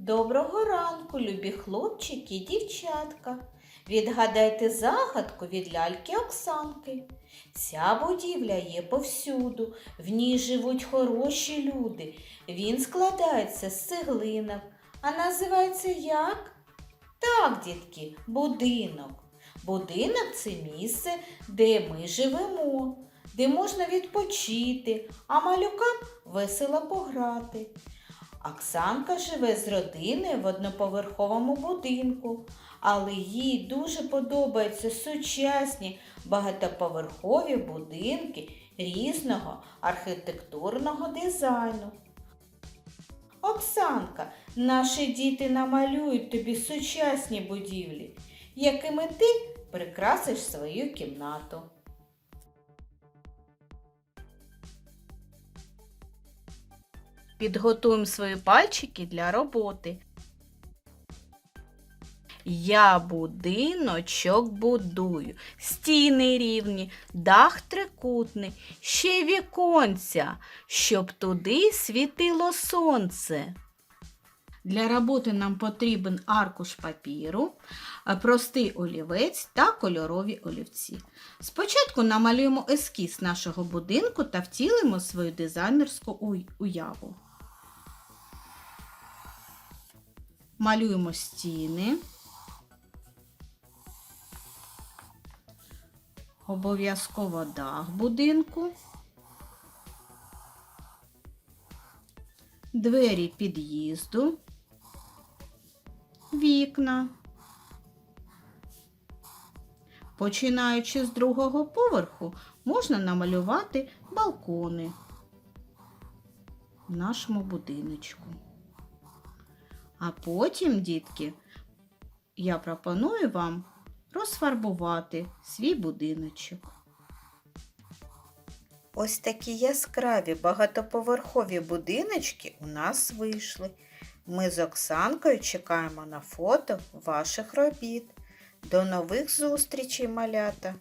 Доброго ранку, любі хлопчики і дівчатка. Відгадайте загадку від ляльки Оксанки. Ця будівля є повсюду, в ній живуть хороші люди. Він складається з цеглинок, а називається як? Так, дітки, будинок. Будинок це місце, де ми живемо, де можна відпочити, а малюкам весело пограти. Оксанка живе з родиною в одноповерховому будинку, але їй дуже подобаються сучасні багатоповерхові будинки різного архітектурного дизайну. Оксанка, наші діти намалюють тобі сучасні будівлі, якими ти прикрасиш свою кімнату. Підготуємо свої пальчики для роботи. Я будиночок будую, стіни рівні, дах трикутний, ще віконця, щоб туди світило сонце. Для роботи нам потрібен аркуш папіру, простий олівець та кольорові олівці. Спочатку намалюємо ескіз нашого будинку та втілимо свою дизайнерську уяву. Малюємо стіни. Обов'язково дах будинку. Двері під'їзду. Вікна. Починаючи з другого поверху, можна намалювати балкони в нашому будиночку. А потім, дітки, я пропоную вам розфарбувати свій будиночок. Ось такі яскраві багатоповерхові будиночки у нас вийшли. Ми з Оксанкою чекаємо на фото ваших робіт. До нових зустрічей, малята!